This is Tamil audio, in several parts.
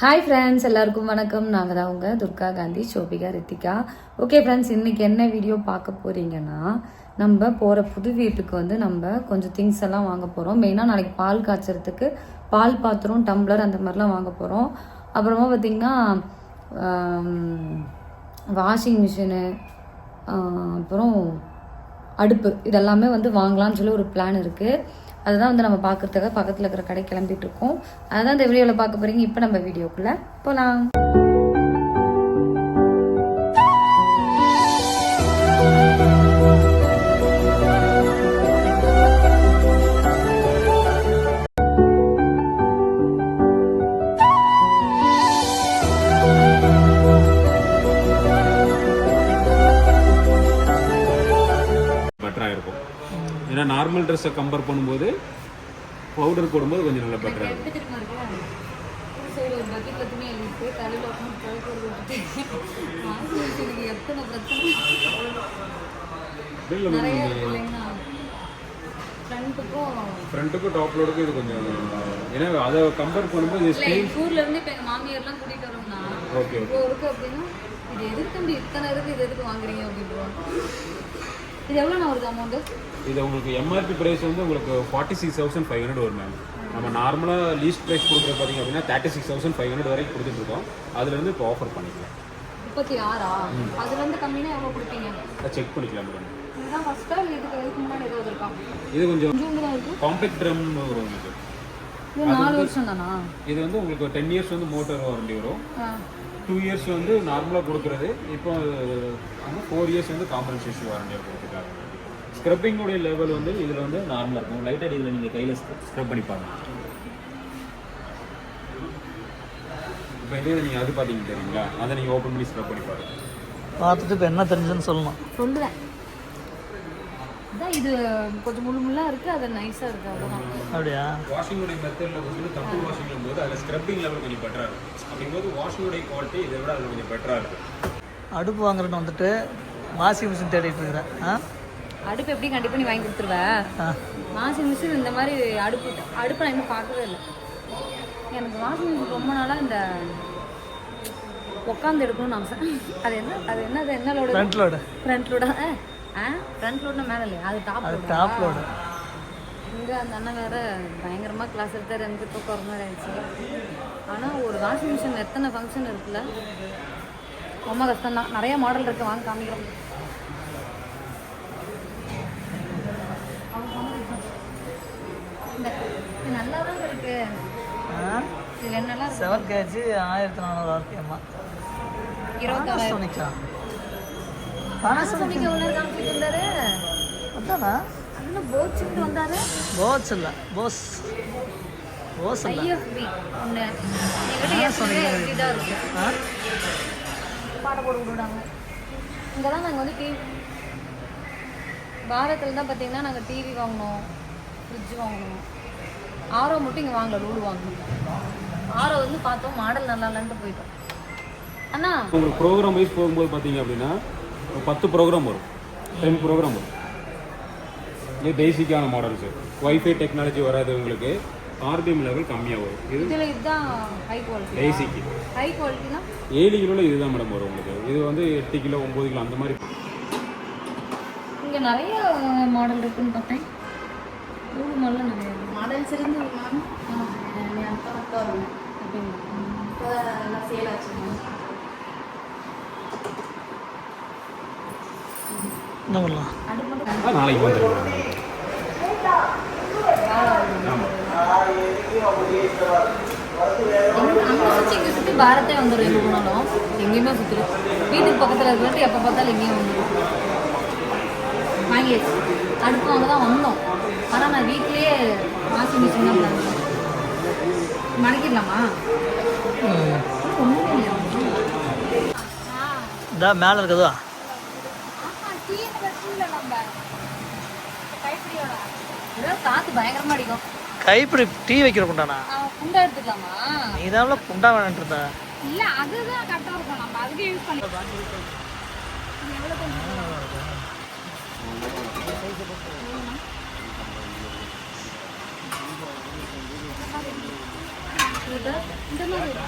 ஹாய் ஃப்ரெண்ட்ஸ் எல்லாருக்கும் வணக்கம். நாங்கள் தான் உங்கள் துர்கா காந்தி சோபிகா ரித்திகா. ஓகே ஃப்ரெண்ட்ஸ் இன்றைக்கி என்ன வீடியோ பார்க்க போகிறீங்கன்னா நம்ம போகிற புது வீட்டுக்கு வந்து நம்ம கொஞ்சம் திங்ஸ் எல்லாம் வாங்க போகிறோம் மெயினாக நாளைக்கு பால் காய்ச்சறதுக்கு பால் பாத்திரம் டம்ளர் அந்த மாதிரிலாம் வாங்க போகிறோம் அப்புறமா பார்த்திங்கன்னா வாஷிங் மிஷினு அப்புறம் அடுப்பு இதெல்லாமே வந்து வாங்கலாம்னு சொல்லி ஒரு பிளான் இருக்குது அதுதான் வந்து நம்ம பார்க்கறதுக்காக பக்கத்தில் இருக்கிற கடை கிளம்பிட்டு இருக்கோம் அதுதான் இந்த வீடியோவில் பார்க்க போறீங்க. இப்போ நம்ம வீடியோக்குள்ளே போகலாம் பெட்டராக இருக்கும் ஏன்னா நார்மல் ட்ரெஸ்ஸை கம்பேர் பண்ணும்போது பவுடர் போடும்போது கொஞ்சம் நல்லா பெட்டராக இருக்கும். ஃப்ரண்ட்டுக்கும் ஃப்ரண்ட்டுக்கும் டாப் லோடுக்கும் இது கொஞ்சம் ஏன்னா அதை கம்பேர் பண்ணும்போது ஊர்ல இருந்து இப்போ எங்கள் மாமியார்லாம் கூட்டிகிட்டு வரோம்னா ஓகே இப்போ இருக்கு அப்படின்னா இது எதுக்கு இத்தனை இருக்கு இது எதுக்கு வாங்குறீங்க அப்படின்றாங்க இது எவ்வளோண்ணா வருது அமௌண்ட்டு இது உங்களுக்கு எம்ஆர்பி ப்ரைஸ் வந்து உங்களுக்கு forty six thousand five hundred வரும் மேம் நம்ம நார்மலாக லீஸ்ட் ப்ரைஸ் கொடுக்குறது பார்த்தீங்க அப்படின்னா thirty six thousand five hundred வரைக்கும் கொடுத்துட்ருக்கோம் அதுலேருந்து இப்போ ஆஃபர் பண்ணிக்கலாம். முப்பத்தி ஆறா? அதுலேருந்து கம்மினா எவ்வளோ கொடுப்பீங்க? செக் பண்ணிக்கலாம் மேடம் இதுதான் ஃபஸ்ட்டா இல்லை இதுக்கு இதுக்கு முன்னாடி ஏதாவது இருக்கா? இது கொஞ்சம் காம்பேக்ட் ட்ரம் வரும் உங்களுக்கு. நாலு வருஷம் தானா இது வந்து உங்களுக்கு டென் இயர்ஸ் வந்து மோட்டர் வாரண்டி வரும். டூ இயர்ஸ் வந்து நார்மலாக கொடுக்குறது. இப்போ வந்து ஃபோர் இயர்ஸ் வந்து காம்பன்சேஷன் வாரண்டியாக கொடுத்துருக்காங்க ஸ்க்ரப்பிங்குடைய லெவல் வந்து இதில் வந்து நார்மலாக இருக்கும். லைட்டாக இதில் நீங்கள் கையில் ஸ்க்ரப் பண்ணி பாருங்க. இப்போ இதே நீங்கள் அது பார்த்தீங்க தெரியுங்களா? அதை நீங்கள் ஓப்பன் பண்ணி ஸ்க்ரப் பண்ணி பாருங்க. பார்த்துட்டு இப்போ என்ன தெரிஞ்சுன்னு சொல்லணும் சொல்லுவேன் இது கொஞ்சம் முழு முள்ளா இருக்கு அது நைஸா இருக்கு அவ்வளோதான் அப்படியா? வாஷிங்குடைய மெத்தடில் வந்து தப்பு வாஷிங் போது அதில் ஸ்க்ரப்பிங் லெவல் கொஞ்சம் பெட்டராக இருக்கும். அப்படிங்கும்போது வாஷிங்குடைய குவாலிட்டி இதை விட அதில் கொஞ்சம் பெட்டராக இருக்கும். அடுப்பு வாங்குறேன்னு வந்துட்டு வாஷிங் மிஷின் தேடிட்டு இருக்கிறேன். ஆ? அடுப்பு எப்படி கண்டிப்பாக நீ வாங்கி கொடுத்துருவ? ஆ. வாஷிங் மிஷின் இந்த மாதிரி அடுப்பு அடுப்பை நான் இன்னும் பார்க்கவே இல்லை. எனக்கு வாஷிங் மிஷின் ரொம்ப நாளாக இந்த உட்காந்து எடுக்கணும்னு ஆசை. அது என்ன அது என்னது என்ன லோடு ஃப்ரண்ட் லோடு ஃப்ரண்ட் லோடா ஃப்ரண்ட் லோட்னா மேலே இல்லையா? அது டாப் அது டாப் லோடு இங்கே அந்த அண்ணன் வேற பயங்கரமாக கிளாஸ் எடுத்தார் எனக்கு இப்போ மாதிரி ஆயிடுச்சு. ஆனால் ஒரு வாஷிங் மிஷின் எத்தனை ஃபங்க்ஷன் இருக்குல்ல? ரொம்ப கஷ்டம் தான் நிறைய மாடல் இருக்கு. வாங்க காமிக்கிறோம். நல்லா தான் இருக்கு. ஆ? இதில் என்னெல்லாம் செவன் கேஜி ஆயிரத்தி நானூறு ஆர்பிஎம்மா. இருபத்தாறாயிரம். சோனிக்கா பானசோனிக்கு எவ்வளோ காமிச்சிட்டு இருந்தாரு அதானா? அண்ணன் வந்தாரு. போஸ் இல்லை போஸ் போஸ் இல்லை. ஐஎஃப்பி. ஒன்று ஏற்கனவே தான் இருக்கு. ஆ? பாட்டை விடுவாங்க இங்கே தான் நாங்கள் வந்து டிவி பாரத்தில் தான் பார்த்தீங்கன்னா நாங்கள் டிவி வாங்கினோம் ஃப்ரிட்ஜ் வாங்கினோம் ஆரோ மட்டும் இங்கே வாங்கல லூடு வாங்கணும் ஆரோ வந்து பார்த்தோம் மாடல் நல்லா இல்லைன்ட்டு போயிட்டோம். அண்ணா. உங்களுக்கு ப்ரோக்ராம் வைஸ் போகும்போது பார்த்தீங்க அப்படின்னா பத்து ப்ரோக்ராம் வரும். டென் ப்ரோக்ராம் வரும். இது பேசிக்கான மாடல்ஸு ஒய்ஃபை டெக்னாலஜி வராது உங்களுக்கு ஆர்பிஎம் லெவல் கம்மியாக வரும். இது இதில் இதுதான் ஹை குவாலிட்டி பேசிக் ஹை குவாலிட்டினா ஏழு கிலோவில் இதுதான் மேடம் வரும் உங்களுக்கு. இது வந்து எட்டு கிலோ ஒம்பது கிலோ அந்த மாதிரி. இங்கே நிறைய மாடல் இருக்குன்னு பார்த்தேன். மாடல் நிறைய மாடல்ஸ் இருந்து இப்போ சேல் ஆச்சு என்ன பண்ணலாம் நாளைக்கு அங்க சுத்தி பாரத்தே வந்துடும் எங்க போனாலும். எங்கேயுமே சுத்திடும் வீட்டுக்கு பக்கத்துல இருக்கிறது எப்ப பார்த்தாலும் எங்கேயும் வந்துடும் வாங்கியாச்சு. அடுப்பு வாங்க தான் வந்தோம். ஆனா நான் வீட்லயே வாஷிங் மிஷின் தான் பண்ணேன். மடக்கிடலாமா? மேலே இருக்குதா காத்து பயங்கரமா அடிக்கும். கைப்பிடி டீ வைக்கிற குண்டானா? குண்டா எடுத்துக்கலாமா? நீ தான் குண்டா வேணான்ட்டு இருந்தா. இல்ல அதுதான் கரெக்டா இருக்கும். நம்ம அதுக்கு யூஸ் பண்ணி இந்த மாதிரி.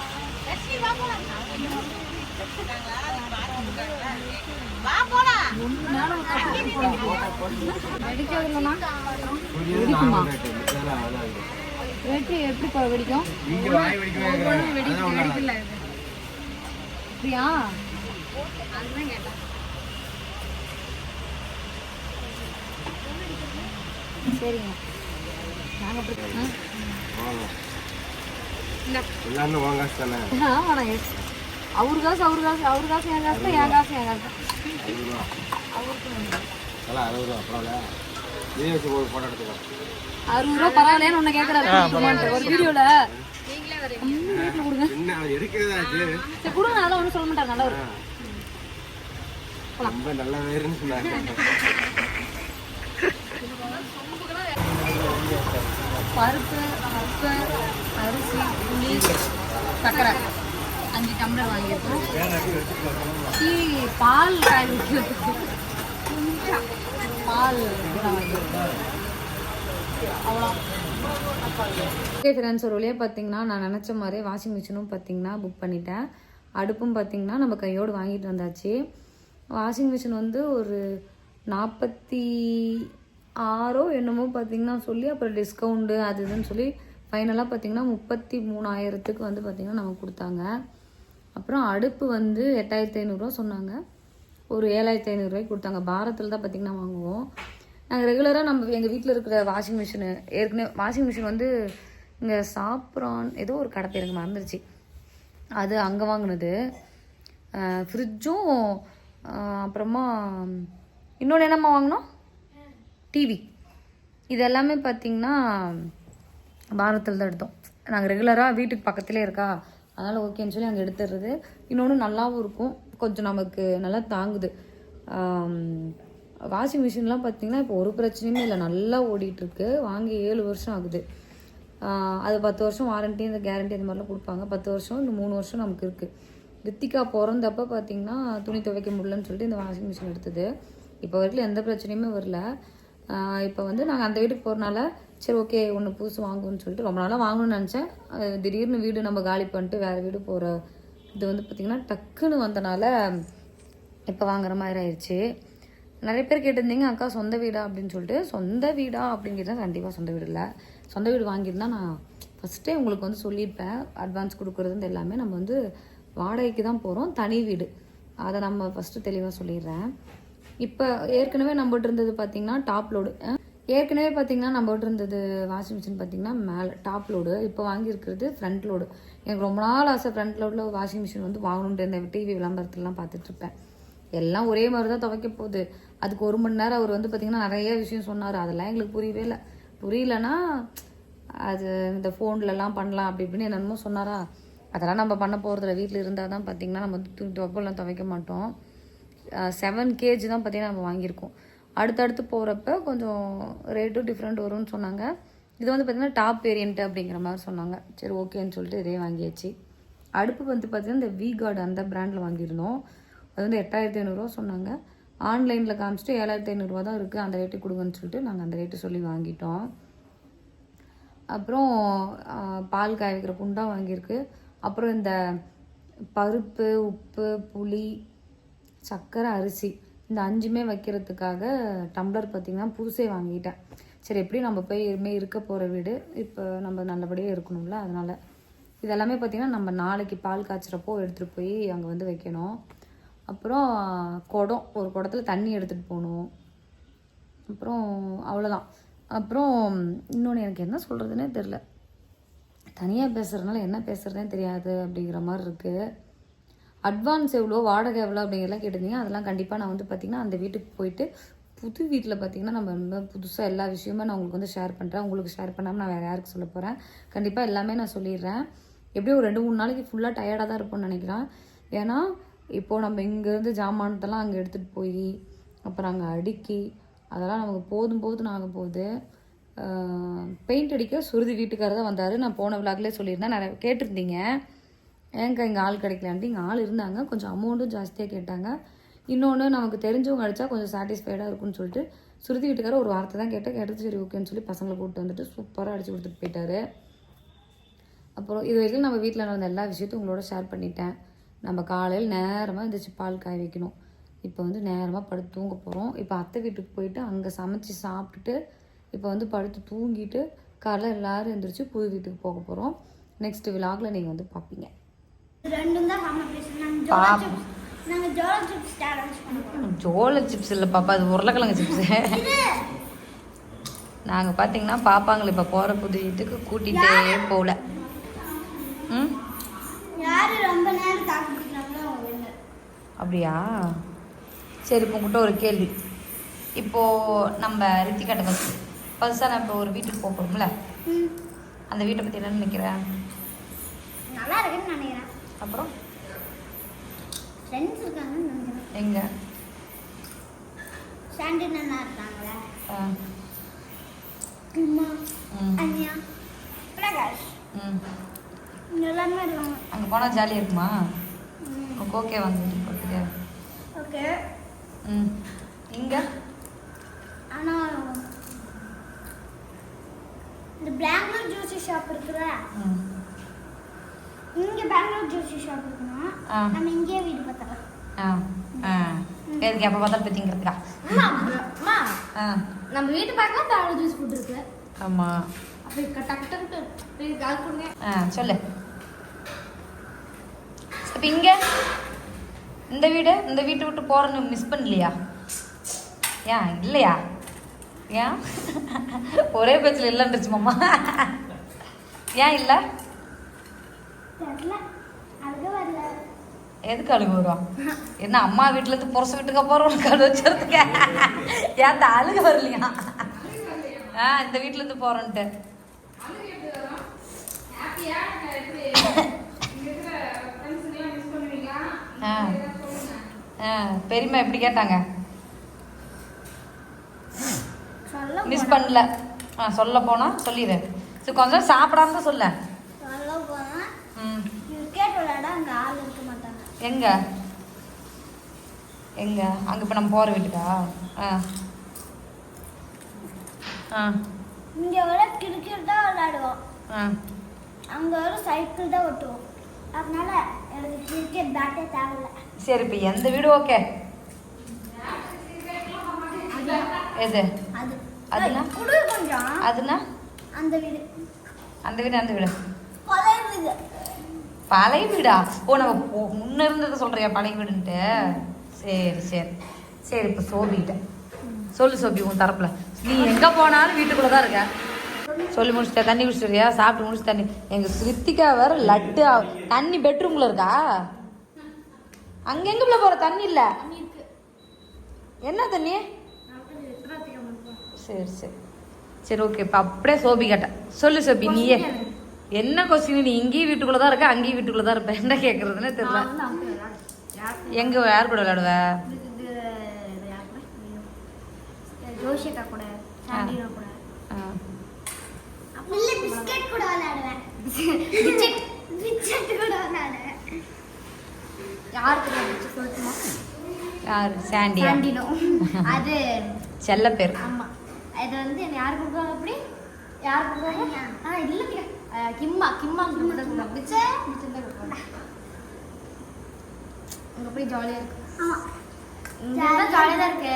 வெற்றி எப்படி வெடிக்கும்? அப்படியா? சரிங்க. நாங்கள் எல்லாமே வாங்க. தானே ஆமாண்ணா எஸ். அவரு காசு அவரு காசு அவரு காசு என் காசு என் காசு என் காசு. அறுபது ரூபா அப்புறம் இதே வச்சு ஒரு போட்டோ எடுத்துக்கலாம் அறுபது ரூபா பரவாயில்லையான்னு ஒன்று கேட்குறாரு ஒரு வீடியோவில் வீட்டில் கொடுங்க. அதெல்லாம் ஒன்றும் சொல்ல மாட்டாங்க நல்லா ரொம்ப நல்ல வேறுன்னு சொன்னாங்க பருப்பு உப்பு அரிசி புளி சர்க்கரை. அஞ்சு டம்ளர் வாங்கியிருக்கோம். டீ பால் வைக்கிறதுக்கு பால் அவ்வளோ ஓகே ஃப்ரெண்ட்ஸ் ஒரு வழியாக பார்த்தீங்கன்னா நான் நினச்ச மாதிரி வாஷிங் மிஷினும் பார்த்தீங்கன்னா புக் பண்ணிட்டேன். அடுப்பும் பார்த்தீங்கன்னா நம்ம கையோடு வாங்கிட்டு வந்தாச்சு. வாஷிங் மிஷின் வந்து ஒரு நாற்பத்தி ஆறோ என்னமோ பார்த்தீங்கன்னா சொல்லி அப்புறம் டிஸ்கவுண்ட்டு அது இதுன்னு சொல்லி ஃபைனலாக பார்த்தீங்கன்னா முப்பத்தி மூணாயிரத்துக்கு வந்து பார்த்தீங்கன்னா நமக்கு கொடுத்தாங்க. அப்புறம் அடுப்பு வந்து எட்டாயிரத்தி ஐநூறுரூவா சொன்னாங்க. ஒரு ஏழாயிரத்தி ஐநூறுரூவாய்க்கு கொடுத்தாங்க. பாரத்தில் தான் பார்த்தீங்கன்னா வாங்குவோம். நாங்கள் ரெகுலராக நம்ம எங்கள் வீட்டில் இருக்கிற வாஷிங் மிஷினு ஏற்கனவே வாஷிங் மிஷின் வந்து இங்கே சாப்பிட்றான் ஏதோ ஒரு கடை பேர் எனக்கு மறந்துருச்சு. அது அங்கே வாங்கினது. ஃப்ரிட்ஜும் அப்புறமா இன்னொன்று என்னம்மா வாங்கினோம்? டிவி இது எல்லாமே பார்த்திங்கன்னா பாரத்தில் தான் எடுத்தோம். நாங்கள் ரெகுலராக வீட்டுக்கு பக்கத்துலேயே இருக்கா? அதனால் ஓகேன்னு சொல்லி அங்கே எடுத்துடுறது இன்னொன்று நல்லாவும் இருக்கும். கொஞ்சம் நமக்கு நல்லா தாங்குது. வாஷிங் மிஷின்லாம் பார்த்தீங்கன்னா இப்போ ஒரு பிரச்சனையுமே இல்லை. நல்லா ஓடிட்டுருக்கு. வாங்கி ஏழு வருஷம் ஆகுது. அது பத்து வருஷம் வாரண்டி இந்த கேரண்டி இந்த மாதிரிலாம் கொடுப்பாங்க. பத்து வருஷம் இந்த மூணு வருஷம் நமக்கு இருக்குது ரித்திகா பிறந்தப்ப பார்த்தீங்கன்னா துணி துவைக்க முடியலன்னு சொல்லிட்டு இந்த வாஷிங் மிஷின் எடுத்தது. இப்போ வரைக்கும் எந்த பிரச்சனையுமே வரல. இப்போ வந்து நாங்கள் அந்த வீட்டுக்கு போகிறனால சரி ஓகே ஒன்று புதுசு வாங்குவோம்னு சொல்லிட்டு ரொம்ப நாளாக வாங்கணும்னு நினச்சேன். திடீர்னு வீடு நம்ம காலி பண்ணிட்டு வேறு வீடு போகிற இது வந்து பார்த்திங்கன்னா டக்குன்னு வந்தனால இப்போ வாங்குற மாதிரி ஆயிடுச்சு நிறைய பேர் கேட்டிருந்தீங்க அக்கா சொந்த வீடா? அப்படின்னு சொல்லிட்டு. சொந்த வீடா? அப்படிங்கிறது கண்டிப்பாக சொந்த வீடு இல்லை. சொந்த வீடு வாங்கியிருந்தா நான் ஃபஸ்ட்டே உங்களுக்கு வந்து சொல்லியிருப்பேன். அட்வான்ஸ் கொடுக்குறது எல்லாமே நம்ம வந்து வாடகைக்கு தான் போகிறோம் தனி வீடு. அதை நம்ம ஃபஸ்ட்டு தெளிவாக சொல்லிடுறேன். இப்போ ஏற்கனவே நம்மகிட்ட இருந்தது பார்த்தீங்கன்னா டாப் லோடு ஏற்கனவே பார்த்தீங்கன்னா நம்மகிட்ட இருந்தது வாஷிங் மிஷின் பார்த்தீங்கன்னா மேலே டாப் லோடு. இப்போ வாங்கியிருக்கிறது ஃப்ரண்ட் லோடு எனக்கு ரொம்ப நாள் ஆசை ஃப்ரண்ட் லோடில் வாஷிங் மிஷின் வந்து வாங்கணுன்ட்டு இந்த டிவி விளம்பரத்துலலாம் பார்த்துட்ருப்பேன் எல்லாம் ஒரே மாதிரி தான் துவைக்க போகுது. அதுக்கு ஒரு மணி நேரம் அவர் வந்து பார்த்திங்கன்னா நிறைய விஷயம் சொன்னார். அதெல்லாம் எங்களுக்கு புரியவே இல்லை. புரியலன்னா அது இந்த ஃபோன்லலாம் பண்ணலாம். அப்படி இப்படின்னு என்னென்னமோ சொன்னாரா? அதெல்லாம் நம்ம பண்ண போகிறதுல வீட்டில் இருந்தால் தான் பார்த்திங்கன்னா நம்ம துணி துவப்பெல்லாம் துவைக்க மாட்டோம். செவன் கேஜி தான் பார்த்திங்கன்னா நம்ம வாங்கியிருக்கோம். அடுத்தடுத்து போகிறப்ப கொஞ்சம் ரேட்டும் டிஃப்ரெண்ட் வரும்னு சொன்னாங்க. இது வந்து பார்த்திங்கன்னா டாப் வேரியன்ட் அப்படிங்கிற மாதிரி சொன்னாங்க. சரி ஓகேன்னு சொல்லிட்டு இதே வாங்கியாச்சு. அடுப்பு வந்து பார்த்திங்கன்னா இந்த வி கார்டு அந்த பிராண்டில் வாங்கியிருந்தோம். அது வந்து எட்டாயிரத்தி ஐநூறுரூவா சொன்னாங்க. ஆன்லைனில் காமிச்சிட்டு ஏழாயிரத்தி ஐநூறுரூவா தான் இருக்குது அந்த ரேட்டு கொடுங்கன்னு சொல்லிட்டு நாங்கள் அந்த ரேட்டு சொல்லி வாங்கிட்டோம். அப்புறம் பால் காய வைக்கிற குண்டா வாங்கியிருக்கு. அப்புறம் இந்த பருப்பு உப்பு புளி சர்க்கரை அரிசி இந்த அஞ்சுமே வைக்கிறதுக்காக டம்ளர் பார்த்திங்கன்னா புதுசே வாங்கிட்டேன். சரி எப்படி நம்ம போய் இனிமே இருக்க போகிற வீடு. இப்போ நம்ம நல்லபடியாக இருக்கணும்ல அதனால். இதெல்லாமே பார்த்திங்கன்னா நம்ம நாளைக்கு பால் காய்ச்சிறப்போ எடுத்துகிட்டு போய் அங்கே வந்து வைக்கணும். அப்புறம் குடம் ஒரு குடத்துல தண்ணி எடுத்துகிட்டு போகணும். அப்புறம் அவ்வளோதான் அப்புறம் இன்னொன்று எனக்கு என்ன சொல்கிறதுனே தெரில தனியாக பேசுகிறதுனால என்ன பேசுகிறதுனே தெரியாது அப்படிங்கிற மாதிரி இருக்குது அட்வான்ஸ் எவ்வளோ வாடகை எவ்வளோ அப்படிங்கிறலாம் கேட்டிருந்தீங்க. அதெல்லாம் கண்டிப்பாக நான் வந்து பார்த்திங்கன்னா அந்த வீட்டுக்கு போயிட்டு புது வீட்டில் பார்த்திங்கன்னா நம்ம ரொம்ப புதுசாக எல்லா விஷயமும் நான் உங்களுக்கு வந்து ஷேர் பண்ணுறேன் உங்களுக்கு ஷேர் பண்ணாமல் நான் வேறு யாருக்கு சொல்ல போகிறேன் கண்டிப்பாக எல்லாமே நான் சொல்லிடுறேன். எப்படியும் ஒரு ரெண்டு மூணு நாளைக்கு ஃபுல்லாக டயர்டாக தான் இருப்போம்னு நினைக்கிறேன். ஏன்னா இப்போது நம்ம இங்கேருந்து ஜாமானத்தெல்லாம் அங்கே எடுத்துகிட்டு போய் அப்புறம் அங்கே அடுக்கி அதெல்லாம் நமக்கு போதும் போதும் ஆக போகுது. பெயிண்ட் அடிக்க சுருதி வீட்டுக்காரர் தான் வந்தார். நான் போன விழாக்கிலே சொல்லியிருந்தேன். நிறைய கேட்டிருந்தீங்க. ஏங்க இங்கே ஆள் கிடைக்கலான்ட்டு இங்கே ஆள் இருந்தாங்க. கொஞ்சம் அமௌண்ட்டும் ஜாஸ்தியாக கேட்டாங்க. இன்னொன்று நமக்கு தெரிஞ்சவங்க அடித்தா கொஞ்சம் சாட்டிஸ்ஃபைடாக இருக்கும்னு சொல்லிட்டு சுருதி வீட்டுக்காரர் ஒரு வார்த்தை தான் கேட்டேன். கேட்டது சரி ஓகேன்னு சொல்லி பசங்களை கூப்பிட்டு வந்துட்டு சூப்பராக அடிச்சு கொடுத்துட்டு போயிட்டாரு. அப்புறம் இது வரைக்கும் நம்ம வீட்டில் நடந்த எல்லா விஷயத்தையும் உங்களோட ஷேர் பண்ணிட்டேன். நம்ம காலையில் நேரமாக எழுந்திரிச்சு பால் காய வைக்கணும். இப்போ வந்து நேரமாக படுத்து தூங்க போகிறோம் இப்போ அத்தை வீட்டுக்கு போயிட்டு அங்கே சமைச்சு சாப்பிட்டுட்டு இப்போ வந்து படுத்து தூங்கிட்டு காலையில் எல்லாரும் எழுந்திரிச்சு புது வீட்டுக்கு போக போகிறோம் நெக்ஸ்ட் விலாகில் நீங்கள் வந்து பார்ப்பீங்க ரெண்டும் தான் காம்படிஷன் நாங்கள் பாப்போம். நாங்கள் ஜோலா சிப்ஸ் சேலஞ்ச் பண்ணுவோம் ஜோள சிப்ஸ் இல்லை பாப்பா அது உருளைக்கிழங்கு சிப்ஸு நாங்கள் பார்த்தீங்கன்னா பாப்பாங்களை இப்போ போகிற புது வீட்டுக்கு கூட்டிகிட்டே போகல ம். அப்படியா? சரி இப்போ உங்கள்கிட்ட ஒரு கேள்வி. இப்போது நம்ம ரித்திகாட்ட ஃபஸ்ட் ஃபர்ஸ்ட்டாக நான் இப்போ ஒரு வீட்டுக்கு போக போகிறோம்ல அந்த வீட்டை பற்றி என்ன நினைக்கிறேன் நல்லா இருக்குன்னு நினைக்கிறேன். அப்புறம்? ஃப்ரெண்ட்ஸ் நினைக்கிறேன். எங்கே? சாண்டின் இருக்காங்களே. அம்மா அண்ணியா பிரகாஷ். ம். எல்லாமே இருக்காங்க. அங்கே போனால் ஜாலியாக இருக்குமா? உனக்கு ஓகே வந்து போகிறதுக்கு ஓகே. ம். இங்கே? ஆனால் இந்த பெங்களூர் ஜூசி ஷாப் இருக்குல்ல? ம். இங்க பெங்களூர் ஜூசி ஷாப் இருக்குன்னா ஆ. நம்ம இங்கேயே வீடு பார்த்தலாம் ஆ ஆ. எதுக்கு எப்போ பார்த்தாலும் பற்றிங்கிறதுக்கா அம்மா ஆ. நம்ம வீட்டு பக்கம் பெங்களூர் ஜூஸ் ஃபுட் இருக்கு ஆமாம் அப்படி டக்கு டக்கு கால் கொடுங்க. ஆ சொல்லு. இப்போ இங்கே இந்த வீடு இந்த வீட்டை விட்டு போகிறன்னு மிஸ் பண்ணலையா? ஏன் இல்லையா? ஏன் ஒரே பேச்சில் இல்லைன்றுச்சு மாமா. ஏன் இல்லை? எதுக்கு அழுகு வரும் என்ன அம்மா வீட்டிலேருந்து புருஷ வீட்டுக்கு போகிறோம் உனக்கு அழுக வச்சுருந்துக்க ஏன் அழுக வரலையா? ஆ இந்த வீட்டிலேருந்து போகிறோன்ட்டு பெரியம்மா எப்படி கேட்டாங்க? சொல்ல மிஸ் பண்ணல. ஆ சொல்ல போனா சொல்லிடு. சரி கொஞ்சம் சாப்பிடாம சொல்ல போனா ம் கிரிக்கெட் விளையாட அங்க ஆள் இருக்க மாட்டாங்க எங்க? எங்க? அங்க இப்போ நம்ம போற வீட்டுக்கா? ஆ. ஆ. இங்க வர கிரிக்கெட் தான் விளையாடுவோம் ஆ. அங்க வர சைக்கிள் தான் ஓட்டுவோம். அதனால எனக்கு கிரிக்கெட் பேட்டே தேவையில்ல. சரி இப்போ எந்த வீடு ஓகே? எது? அது. அதுனா? குடு கொஞ்சம். அதுனா? அந்த வீடு. அந்த வீடு அந்த வீடு. பழைய வீடு. பழைய வீடா ஓ நம்ம போ- முன்ன இருந்ததை சொல்றியா பழைய வீடுன்ட்டு சரி சரி. சரி இப்போ சோபிகிட்ட. சொல்லு சோபி உன் தரப்புல. நீ எங்க போனாலும் வீட்டுக்குள்ள தான் இருக்க. சொல்லி முடிச்சுட்டா தண்ணி குடிச்சிட்டியா? சாப்பிட்டு முடிச்சு தண்ணி. எங்க ஸ்ருத்திகா வேற லட்டு தண்ணி பெட்ரூம்ல இருக்கா? அங்க எங்க போற? தண்ணி இல்ல? என்ன தண்ணி? சரி சரி. சரி ஓகே இப்போ அப்படியே சோபி கேட்டேன் சொல்லு சோபி நீயே. என்ன கொஸ்டின் நீ இங்கேயும் வீட்டுக்குள்ள தான் இருக்க அங்கேயும் வீட்டுக்குள்ள தான் இருப்ப. என்ன கேட்கறதுன்னு தெரியல. எங்க யார் கூட விளையாடுவ? ஜோஷிகா கூட? விளையாடுவேன். விளையாடுவேன். யார் சாண்டியா. சாண்டினோ. அது செல்ல பேர் ஆமா. அது வந்து என்ன யார் கொடுப்பாங்க அப்படி? யார் கொடுப்பாங்க ஆ இல்லைங்க கிம்மா கிம்மா தான் கொடுப்பாங்க அங்க போய் ஜாலியா இருக்கு ஆமா இங்க ஜாலியா தான் இருக்கு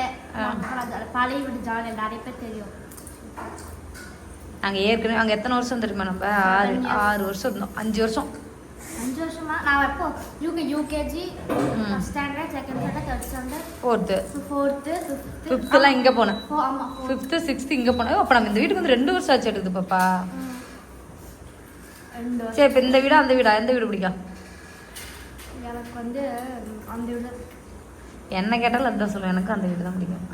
பழைய வீடு ஜாலியா நிறைய பேர் தெரியும் நாங்க ஏற்கனவே அங்க எத்தனை வருஷம் தெரியுமா நம்ம ஆறு ஆறு வருஷம் இருந்தோம் அஞ்சு வருஷம் அஞ்சு வருஷமா நான் எப்போ UK UKG standard second standard third standard fourth fourth ஃபிஃப்த்துலாம் இங்க போனேன் ஆமா fourth. ஃபிஃப்த்து சிக்ஸ்த்து இங்க போனோம் அப்போ நம்ம இந்த வீட்டுக்கு வந்து ரெண்டு வருஷம் ஆச்சு எடுக்குது பாப்பா சரி இப்போ இந்த வீடா அந்த வீடா? எந்த வீடு பிடிக்கும் எனக்கு வந்து அந்த வீடு என்ன கேட்டாலும் அதுதான் சொல்லுவேன். எனக்கு அந்த வீடு தான் பிடிக்கும்.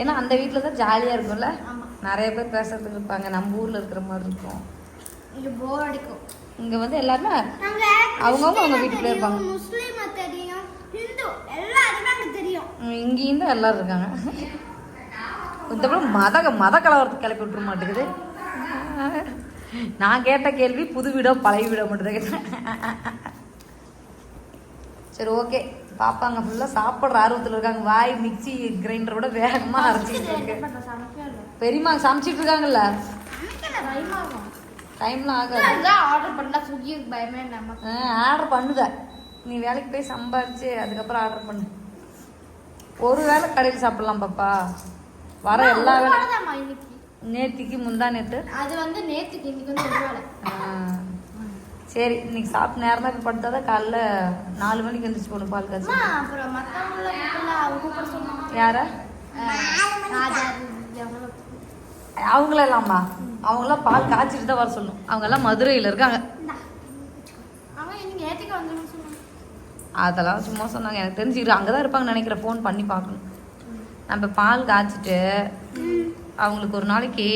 ஏன்னா அந்த வீட்டில் தான் ஜாலியாக இருக்கும்ல? நிறைய பேர் பேசுறதுக்கு இருப்பாங்க. நம்ம ஊரில் இருக்கிற மாதிரி இருக்கும். இங்க போர் அடிக்கும். இங்கே வந்து எல்லாருமே அவங்கவங்க அவங்க வீட்டுக்குள்ளே இருப்பாங்க. முஸ்லிமா தெரியும். ஹிந்து. எல்லாருமே அங்க தெரியும். ம், இங்கேயும் தான் எல்லாரும் இருக்காங்க. இந்த மத மத கலவரத்தை கிளப்பி விட்டுற மாட்டேங்குது. நான் கேட்ட கேள்வி புது வீடோ பழைய வீடோ மட்டும் கேட்டேன். சரி ஓகே பாப்பாங்க ஃபுல்லாக சாப்பிட்ற ஆர்வத்தில் இருக்காங்க. வாய் மிக்ஸி கிரைண்டரோட வேகமாக அரைச்சிட்டு இருக்கு பெரியம்மா சமைச்சிட்டு இருக்காங்கல்ல? டைம்லாம் ஆகாது. ஆர்டர் பண்ணா ஸ்விக்கி பயமே நமக்கு. ஆர்டர் பண்ணுத. நீ வேலைக்கு போய் சம்பாரிச்சு அதுக்கப்புறம் ஆர்டர் பண்ணு. ஒரு வேளை கடையில் சாப்பிடலாம் பாப்பா. வர எல்லா வேலை நேத்திக்கு முந்தா நேத்து? அது வந்து நேத்துக்கு இன்னைக்கு வந்து. சரி இன்னைக்கு சாப்பிட்டு நேரம் தான் படுத்தாதான் காலைல நாலு மணிக்கு எந்திரிச்சு போகணும் பால் காய்ச்சி அப்புறம் சொன்னாங்க. யார? அவங்களாம் பால் காய்ச்சிட்டு தான் வர சொல்லணும். அவங்கெல்லாம் மதுரையில் இருக்காங்க. அதெல்லாம் சும்மா சொன்னாங்க. எனக்கு தெரிஞ்சுக்கிட்டு அங்கே தான் இருப்பாங்கன்னு நினைக்கிறேன். ஃபோன் பண்ணி பார்க்கணும். நம்ம பால் காய்ச்சிட்டு அவங்களுக்கு ஒரு நாளைக்கு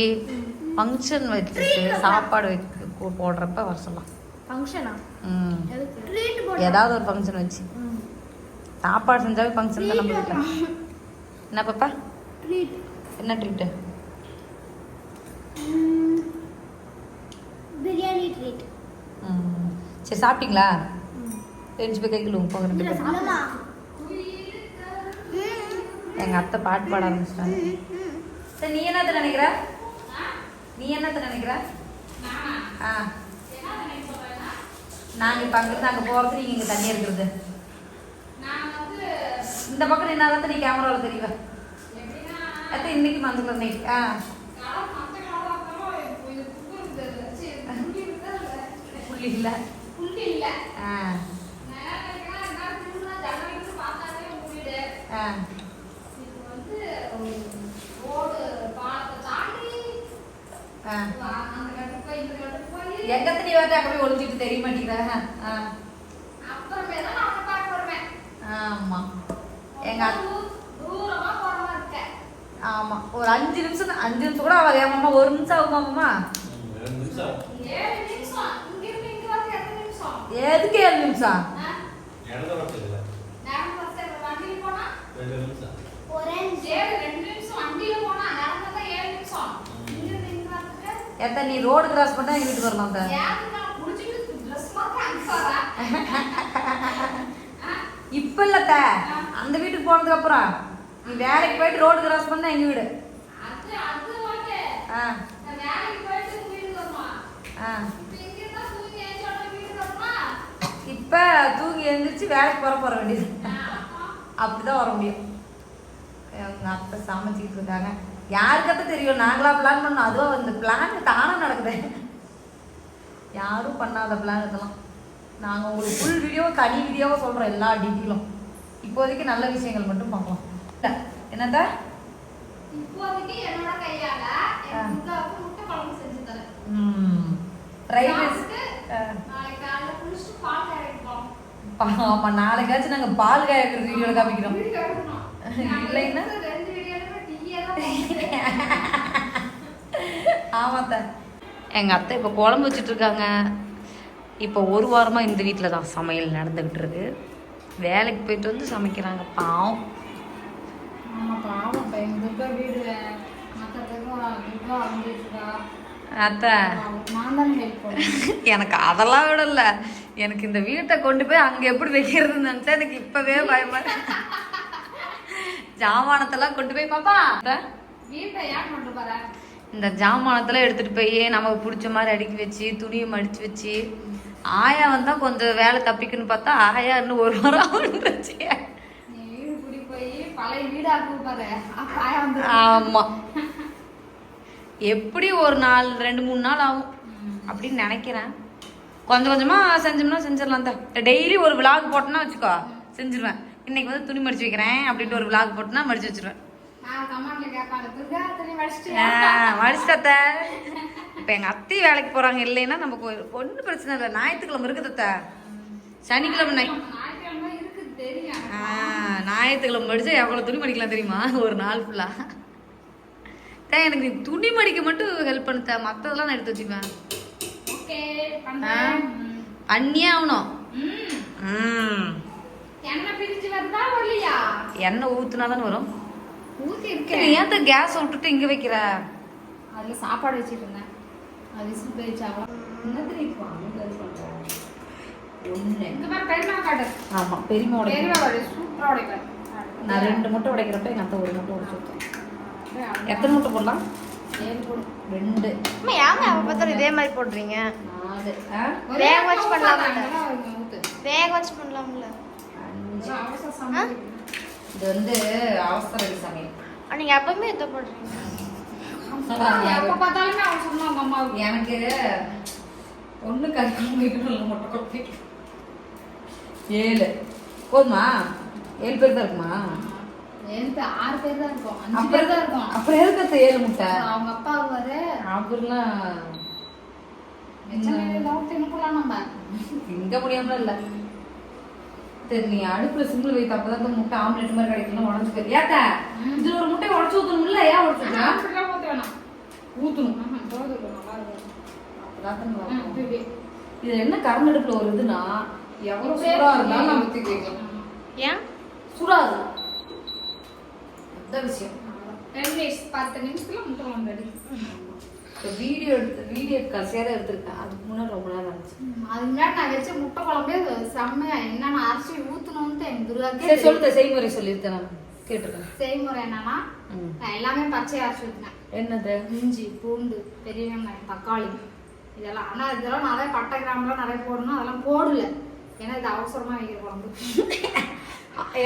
ஃபங்க்ஷன் வச்சுட்டு சாப்பாடு வைக்க போடுறப்ப வர சொல்லலாம். ஃபங்க்ஷனா ம். ஏதாவது ஒரு ஃபங்க்ஷன் வச்சு. சாப்பாடு செஞ்சாவே ஃபங்க்ஷன் தான் நம்ம வீட்டில் என்ன பாப்பா? என்ன ட்ரீட்டு பிரியாணி ட்ரீட் ம். சரி சாப்பிட்டீங்களா? தெரிஞ்சு போய் கை கழுவுங்க போங்க ரெண்டு பேரும் எங்கள் அத்தை பாட்டு பாட ஆரம்பிச்சிட்டாங்க. சரி நீ என்னத்த நினைக்கிற? நீ என்னத்த நினைக்கிற? ஆ. நாங்கள் இப்போ அங்கிருந்து அங்கே போகிறது நீங்கள் இங்கே தண்ணி இருக்கிறது இந்த பக்கம் நின்னாதான் நீ கேமராவில் தெரியவ. அத்தை இன்னைக்கு மஞ்சள் நைட் ஆ. புள்ளி இல்லை. ஆ. ஆ ஆ. எங்கத்த நீ வந்து அப்படியே ஒளிஞ்சிட்டு தெரிய மாட்டேங்கிற ஆ. ஆமா. எங்க ஆமா. ஒரு அஞ்சு நிமிஷம் அஞ்சு நிமிஷம் கூட ஆகாது. ஏமாம்மா ஒரு நிமிஷம் ஆகுமா மாமா? எதுக்கு ஏழு நிமிஷம்? ஏத்த நீ ரோடு கிராஸ் பண்ணா எங்க வீட்டுக்கு வரலாம் அத்தை. இப்ப இல்லத்த அந்த வீட்டுக்கு போனதுக்கு அப்புறம். நீ வேலைக்கு போயிட்டு ரோடு கிராஸ் பண்ணா எங்க வீடு? ஆ. ஆ. இப்ப தூங்கி எழுந்திரிச்சு வேலைக்கு போற போற வேண்டியது. அப்படிதான் வர முடியும். எங்க அத்தை சமைச்சிக்கிட்டு இருக்காங்க. யாருக்கத்த தெரியும்? நாங்களா பிளான் பண்ணோம். அதுவும் இந்த பிளான் தானா நடக்குது. யாரும் பண்ணாத பிளான் இதெல்லாம். நாங்கள் உங்களுக்கு ஃபுல் வீடியோ தனி வீடியோவாக சொல்கிறோம் எல்லா டீட்டெயிலும் இப்போதைக்கு நல்ல விஷயங்கள் மட்டும் பார்க்கலாம். இல்ல, என்னத்த? இப்போதைக்கு என்னோட கையால முட்டை குழம்பு செஞ்சு தரேன். ம். நாளைக்கு குளிச்சுட்டு பால் ஆமாம் நாளைக்காச்சும் நாங்கள் பால் காய்க்கிறது வீடியோவில் காமிக்கிறோம். இல்லைன்னா? ரெண்டு வீடியோலுமே டீயே தான் போடுறேன். ஆமாத்த எங்கள் அத்தை இப்போ குழம்பு வச்சுட்டு இருக்காங்க இப்போ ஒரு வாரமாக இந்த வீட்டில் தான் சமையல் நடந்துக்கிட்டு இருக்கு வேலைக்கு போயிட்டு வந்து சமைக்கிறாங்க பாவம். அத்தை. எனக்கு அதெல்லாம் விட இல்லை. எனக்கு இந்த வீட்டை கொண்டு போய் அங்கே எப்படி வைக்கிறதுன்னு நினச்சா எனக்கு இப்போவே பயமா இருக்கு. ஜாமானத்தெல்லாம் கொண்டு போய் பாப்பா. இந்த ஜாமானத்தெல்லாம் எடுத்துகிட்டு போய் நமக்கு பிடிச்ச மாதிரி அடுக்கி வச்சு துணியை மடித்து வச்சு ஆயா வந்தால் கொஞ்சம் வேலை தப்பிக்குன்னு பார்த்தா ஆயா இன்னும் ஒரு வாரம் ஆகுன்றுச்சு வந்து ஆமாம் எப்படி ஒரு நாள் ரெண்டு மூணு நாள் ஆகும்? அப்படின்னு நினைக்கிறேன். கொஞ்சம் கொஞ்சமாக செஞ்சோம்னா செஞ்சிடலாம் தான் டெய்லி ஒரு விளாக் போட்டோன்னா வச்சுக்கோ செஞ்சிருவேன். இன்னைக்கு வந்து துணி மடிச்சு வைக்கிறேன் அப்படின்ட்டு ஒரு விளாக் போட்டோன்னா மடிச்சு வச்சிருவேன். நான் கமாண்ட்ல கேட்பாங்க துர்கா துணி வடிச்சிட்டு மடிச்சிட்ட இப்போ எங்கள் அத்தை வேலைக்கு போகிறாங்க இல்லைன்னா நமக்கு ஒன்றும் பிரச்சனை இல்லை. ஞாயிற்றுக்கிழமை இருக்குது அத்தை. சனிக்கிழமை ஞாயிற்றுக்கிழமை மடிச்சா எவ்வளோ துணி மடிக்கலாம் தெரியுமா? ஒரு நாள் ஃபுல்லாக தே எனக்கு நீ துணி மடிக்க மட்டும் ஹெல்ப் பண்ணுத்த மற்றதெல்லாம் நான் எடுத்து வச்சுக்குவேன். பண்ணியே ஆகணும். ம். எண்ணெய் பிரிஞ்சு வருதா எண்ணெய் தானே வரும். ஊத்தி நீ இருக்கேன் ஏன் கேஸ் விட்டுட்டு இங்கே வைக்கிற? அதுல சாப்பாடு வச்சிட்டு இருந்தேன். அது விசில் உடைப்பேன் நான் ரெண்டு முட்டை உடைக்கிறப்ப எங்கள் அத்தை ஒரு முட்டை உடைச்சு எத்தனை முட்டை போடலாம்? ரெண்டு. அம்மா ஏங்க அப்ப பார்த்தாலும் இதே மாதிரி போடுறீங்க? வேக வச்சு பண்ணலாம்ல. வேக வச்சு பண்ணலாம்ல? இது வந்து அவசர சமையல் நீங்க எப்பவுமே இதை போடுறீங்க. எப்ப பார்த்தாலுமே சொன்னாங்க அம்மாவுக்கு. எனக்கு ஒண்ணு முட்டை கொட்டி. ஏழு. போதுமா? ஏழு பேர் தான் இருக்குமா? ஆறு பேர் தான் இருக்கும். அஞ்சு அப்புறம் பேர் தான் இருக்கும். அப்புறம் எதுக்கு ஏழு முட்டை? அவங்க அப்பா வருவாரு. அவர்லாம் திங்க முடியாமல இல்ல. சரி நீ அடுப்புல சிம்பிள் வைத்து அப்பதான் இந்த முட்டை ஆம்லெட் மாதிரி கிடைக்கணும் உடஞ்சு போய் ஏத்த இதுல ஒரு முட்டை உடச்சு ஏன் ஊத்த ஊத்தணும்? நல்லா ஆ, இருக்கும். இப்படி. இதுல என்ன கரண்ட் அடுப்புல ஒரு இதுனா எவ்வளவு சூடா இருந்தாலும் நம்ம தூக்கி வைக்கலாம் ஏன்? சுடாது. அதான் விஷயம்? ரெண்டு பத்து நிமிஷத்துல முட்டை ரெடி. இப்போ வீடியோ எடுத்து வீடியோ கடைசியாக தான் எடுத்திருக்கேன். அதுக்கு முன்னாடி ரொம்ப நேரம் ஆச்சு. அதுக்கு முன்னாடி நான் வச்ச முட்டை குழம்பே செம்மையா என்னென்ன அரிசி ஊத்தணும்னு எனக்கு சரி துருவாக்கே சொல்லுத்த செய்முறை சொல்லியிருக்கேன் நான். கேட்டிருக்கேன் செய்முறை என்னன்னா. நான் எல்லாமே பச்சை அரைச்சி ஊற்றினேன் என்னது? இஞ்சி பூண்டு பெரிய வெங்காயம் தக்காளி இதெல்லாம். ஆனால் இதெல்லாம் நிறைய பட்டை கிராம்பெலாம் நிறைய போடணும். அதெல்லாம் போடல. ஏன்னா இது அவசரமா வைக்கிற குழம்பு.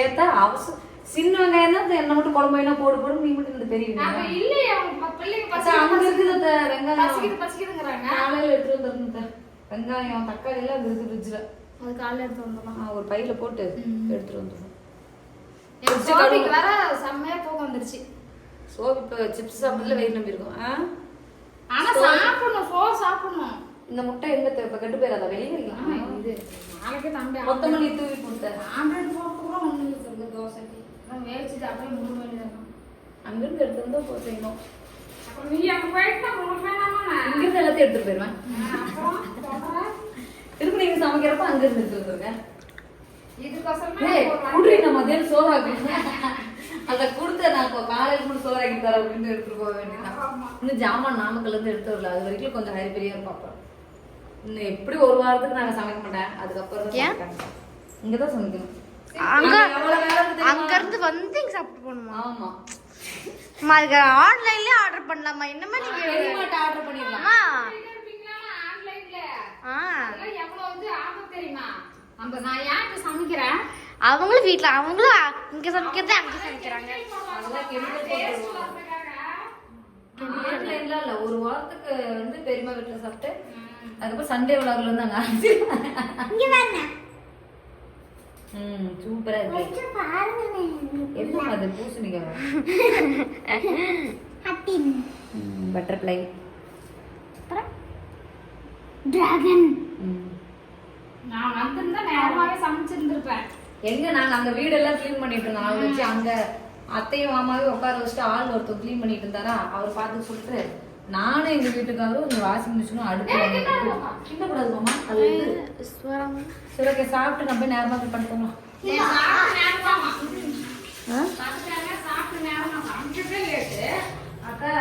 ஏத்தா அவசரம் சின்ன வெங்காயம் தான் என்ன மட்டும் குழம்பு வேணா போடு போடு நீ மட்டும் இந்த பெரிய வெங்காயம் இல்லையே அவங்க பிள்ளைங்க அங்க பசிக்குது இருக்குது வெங்காயம் பசிக்குது பசிக்குதுங்கிறாங்க. காலையில எடுத்துட்டு வந்துருந்தேன் வெங்காயம் தக்காளி எல்லாம் அங்க இருக்கு ஃப்ரிட்ஜில் அது காலையில எடுத்து வந்துடலாம். ஒரு பையில போட்டு எடுத்துட்டு வந்துருவோம் என் சோபிக்கு வேற செம்மையா தூக்கம் வந்துருச்சு. சோப்பு இப்போ சிப்ஸ் சாப்பிட்றதுல வெயிட் நம்பி இருக்கும். ஆ? ஆனா சாப்பிடணும் சோறு சாப்பிடணும். இந்த முட்டை எங்க இப்போ கெட்டு போயிடாதா? வெளியே வைக்கலாம் இது நாளைக்கு தம்பி கொத்தமல்லி தூவி கொடுத்தேன் ஆம்லெட் போட்டு கூட ஒண்ணு இருக்குது தோசைக்கு. அப்புறம் வேவிச்சுட்டு அப்படியே மூணு வேண்டியதான் அங்கிருந்து எடுத்து வந்து போ செய்யணும். அப்புறம் நீ அங்க போயிட்டு இங்கிருந்து எல்லாத்தையும் எடுத்துட்டு சொல்றேன். திரும்ப நீங்க சமைக்கிறப்ப அங்கிருந்து எடுத்துட்டு வந்துருங்க. குடுறி நான் மதியம் சோறாக்கி அதை கொடுத்த நான் இப்போ காலையில் கூட சோறாக்கி தரேன் அப்படின்னு எடுத்துட்டு போக வேண்டியதான் இன்னும் ஜாமான் நாமக்கல்ல இருந்து எடுத்து வரல. அது வரைக்கும் கொஞ்சம் ஹரி பெரியா பார்ப்போம் இன்னும் எப்படி ஒரு வாரத்துக்கு நாங்க சமைக்க மாட்டேன்? அதுக்கப்புறம் தான்? சமைப்பேன். இங்கதான் சமைக்கணும். அங்க அங்க இருந்து வந்து இங்க சாப்பிட்டு போகணுமா? ஆமா. அம்மா, அதுக்கு ஆன்லைன்லயே ஆர்டர் பண்ணலாமா? என்னமா நீங்க ஆர்டர் பண்ணிடலாம். அவங்களும் வீட்ல அவங்களும் இங்க சமைக்கிறது அங்க சமைக்கிறாங்க. ஒரு வாரத்துக்கு வந்து பெரியம்மா வீட்டுல சாப்பிட்டு அதுக்கப்புறம் சண்டே விழாக்குல இருந்து அங்க ஆரம்பிச்சு ம் சூப்பரா இருக்கு. என்ன அது பூசணிக்காய் பட்டர்ஃப்ளை டிராகன் நான் வந்திருந்தா நேரமாவே சமைச்சிருந்திருப்பேன். எங்க நாங்க அங்க வீடெல்லாம் க்ளீன் பண்ணிட்டு இருந்தோம். வச்சு அங்க அத்தையும் மாமாவையும் உட்கார வச்சுட்டு ஆள் ஒருத்தர் க்ளீன் பண்ணிட்டு இருந்தாரா? அவர் பார்த்து சொல்லிட்டு நானும் எங்கள் வீட்டுக்காரரும் இந்த வாஷிங் மிஷினும் அடுப்பு கிண்டக்கூடாது மாமா. அது சுரக்கை சாப்பிட்டு நம்ம நேரமாக படுத்துக்கலாம் அக்கா